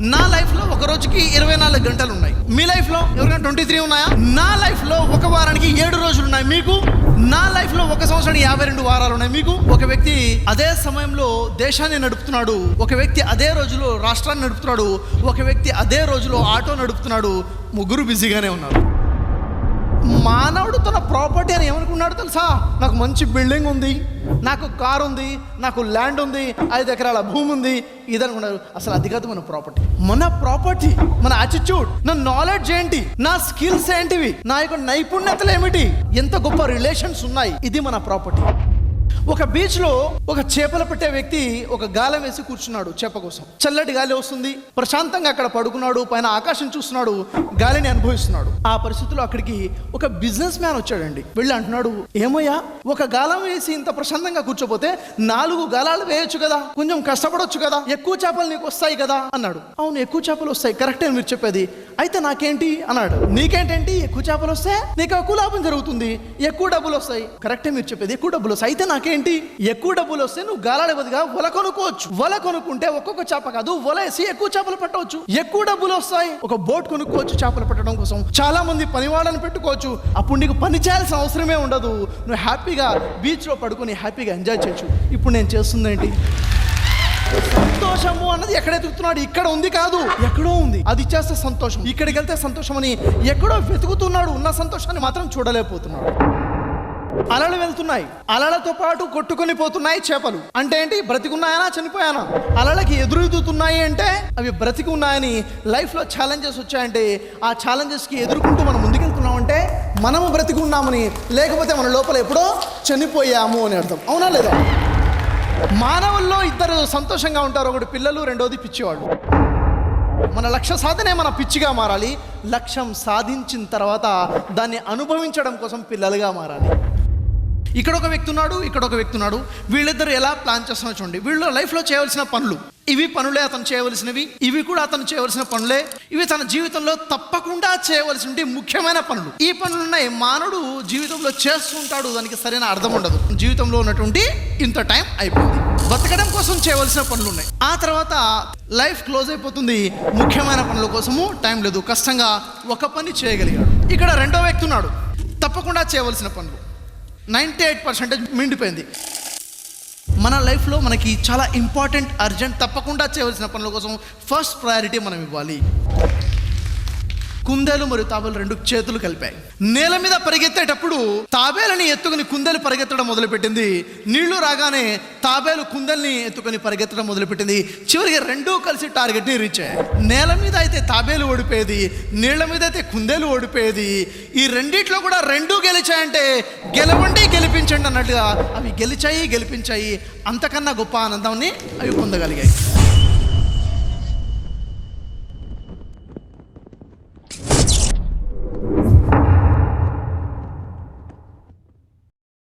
నా లైఫ్లో ఒక రోజుకి ఇరవై నాలుగు గంటలు ఉన్నాయి. మీ లైఫ్లో ఎవరికైనా ట్వంటీ త్రీ ఉన్నాయా? నా లైఫ్లో ఒక వారానికి ఏడు రోజులు ఉన్నాయి. మీకు నా లైఫ్లో ఒక సంవత్సరానికి యాభై రెండు వారాలు ఉన్నాయి. మీకు ఒక వ్యక్తి అదే సమయంలో దేశాన్ని నడుపుతున్నాడు. ఒక వ్యక్తి అదే రోజులో రాష్ట్రాన్ని నడుపుతున్నాడు. ఒక వ్యక్తి అదే రోజులో ఆటో నడుపుతున్నాడు. ముగ్గురు బిజీగానే ఉన్నారు. మానవుడు తన ప్రాపర్టీ అని ఏమనుకున్నాడు తెలుసా? నాకు మంచి బిల్డింగ్ ఉంది నాకు కార్ ఉంది నాకు ల్యాండ్ ఉంది ఐదు ఎకరాల భూమి ఉంది ఇది అనుకున్నారు అసలు అది కాదు మన ప్రాపర్టీ. మన ప్రాపర్టీ మన యాటిట్యూడ్ నా నాలెడ్జ్ ఏంటి? నా స్కిల్స్ ఏంటివి? నా యొక్క నైపుణ్యతలు ఏమిటి? ఎంత గొప్ప రిలేషన్స్ ఉన్నాయి? ఇది మన ప్రాపర్టీ. ఒక బీచ్లో ఒక చేపలు పట్టే వ్యక్తి ఒక గాలం వేసి కూర్చున్నాడు చేప కోసం. చల్లటి గాలి వస్తుంది ప్రశాంతంగా అక్కడ పడుకున్నాడు పైన ఆకాశం చూస్తున్నాడు గాలిని అనుభవిస్తున్నాడు. ఆ పరిస్థితిలో అక్కడికి ఒక బిజినెస్ మ్యాన్ వచ్చాడండి. వెళ్ళి అంటున్నాడు ఏమయ్యా ఒక గాలం వేసి ఇంత ప్రశాంతంగా కూర్చోపోతే నాలుగు గాలాలు వేయొచ్చు కదా కొంచెం కష్టపడొచ్చు కదా ఎక్కువ చేపలు నీకు వస్తాయి కదా అన్నాడు. అవును ఎక్కువ చేపలు వస్తాయి కరెక్టే మీరు చెప్పేది. అయితే నాకేంటి? అన్నాడు. నీకేంటంటి? ఎక్కువ చేపలు వస్తే నీకు ఎక్కువ లాభం జరుగుతుంది ఎక్కువ డబ్బులు వస్తాయి. కరెక్టే మీరు చెప్పేది ఎక్కువ డబ్బులు వస్తాయి. అయితే నాకేంటి ఎక్కువ డబ్బులు వస్తే నువ్వు గాలాడే బదుగా వల కొనుక్కోవచ్చు. వల కొనుక్కుంటే ఒక్కొక్క చేప కాదు వల వేసి ఎక్కువ చేపలు పట్టవచ్చు. ఎక్కువ డబ్బులు వస్తాయి ఒక బోట్ కొనుక్కోవచ్చు చేపలు పట్టడం కోసం. చాలా మంది పనివాళ్ళని పెట్టుకోవచ్చు. అప్పుడు నీకు పని చేయాల్సిన అవసరమే ఉండదు. నువ్వు హ్యాపీగా బీచ్లో పడుకొని హ్యాపీగా ఎంజాయ్ చేయొచ్చు. ఇప్పుడు నేను చేస్తుంది ఏంటి? సంతోషము అన్నది ఎక్కడ ఎదుగుతున్నాడు? ఇక్కడ ఉంది కాదు. ఎక్కడో ఉంది. అది చేస్తే సంతోషం. ఇక్కడికి వెళ్తే సంతోషం అని ఎక్కడో వెతుకుతున్నాడు. ఉన్న సంతోషాన్ని మాత్రం చూడలేకపోతున్నాడు. అలలు వెళ్తున్నాయి. అలలతో పాటు కొట్టుకొని పోతున్నాయి చేపలు. అంటే ఏంటి? బ్రతికున్నాయనా? చనిపోయానా? అలలకి ఎదురుదుతున్నాయి అంటే అవి బ్రతికి ఉన్నాయని లైఫ్లో ఛాలెంజెస్ వచ్చాయంటే ఆ ఛాలెంజెస్కి ఎదుర్కొంటూ మనం ముందుకెళ్తున్నామంటే మనము బ్రతికి ఉన్నామని లేకపోతే మన లోపల ఎప్పుడో చనిపోయాము అని అర్థం. అవునా లేదా? మానవుల్లో ఇద్దరు సంతోషంగా ఉంటారు. ఒకటి పిల్లలు రెండోది పిచ్చివాళ్ళు మన లక్ష్య సాధనే మన పిచ్చిగా మారాలి. లక్ష్యం సాధించిన తర్వాత దాన్ని అనుభవించడం కోసం పిల్లలుగా మారాలి. ఇక్కడ ఒక వ్యక్తి ఉన్నాడు ఇక్కడ ఒక వ్యక్తి ఉన్నాడు. వీళ్ళిద్దరు ఎలా ప్లాన్ చేస్తున్నా చూడండి. వీళ్ళు లైఫ్లో చేయవలసిన పనులు. ఇవి పనులే అతను చేయవలసినవి. ఇవి కూడా అతను చేయవలసిన పనులే. ఇవి తన జీవితంలో తప్పకుండా చేయవలసిన ముఖ్యమైన పనులు. ఈ పనులు ఉన్నాయి మానవుడు జీవితంలో చేస్తుంటాడు దానికి సరైన అర్థం ఉండదు. జీవితంలో ఉన్నటువంటి ఇంత టైం అయిపోయింది. బతకడం కోసం చేయవలసిన పనులు ఉన్నాయి ఆ తర్వాత లైఫ్ క్లోజ్ అయిపోతుంది. ముఖ్యమైన పనుల కోసము టైం లేదు. కష్టంగా ఒక పని చేయగలిగాడు. ఇక్కడ రెండో వ్యక్తి ఉన్నాడు. తప్పకుండా చేయవలసిన పనులు. నైంటీ ఎయిట్ పర్సెంటేజ్ మిండిపోయింది. మన లైఫ్లో మనకి చాలా ఇంపార్టెంట్ అర్జెంట్ తప్పకుండా చేయవలసిన పనుల కోసం ఫస్ట్ ప్రయారిటీ మనం ఇవ్వాలి. కుందేలు మరియు తాబేలు రెండు చేతులు కలిపాయి. నేల మీద పరిగెత్తేటప్పుడు తాబేలని ఎత్తుకుని కుందేలు పరిగెత్తడం మొదలుపెట్టింది. నీళ్ళు రాగానే తాబేలు కుందేల్ని ఎత్తుకొని పరిగెత్తడం మొదలుపెట్టింది. చివరికి రెండూ కలిసి టార్గెట్ని రీచ్ అయ్యాయి. నేల మీద అయితే తాబేలు ఓడిపోయేది నీళ్ళ మీద అయితే కుందేలు ఓడిపోయేది. ఈ రెండిట్లో కూడా రెండూ గెలిచాయంటే గెలవండి గెలిపించండి అన్నట్టుగా అవి గెలిచాయి గెలిపించాయి. అంతకన్నా గొప్ప ఆనందాన్ని అవి పొందగలిగాయి.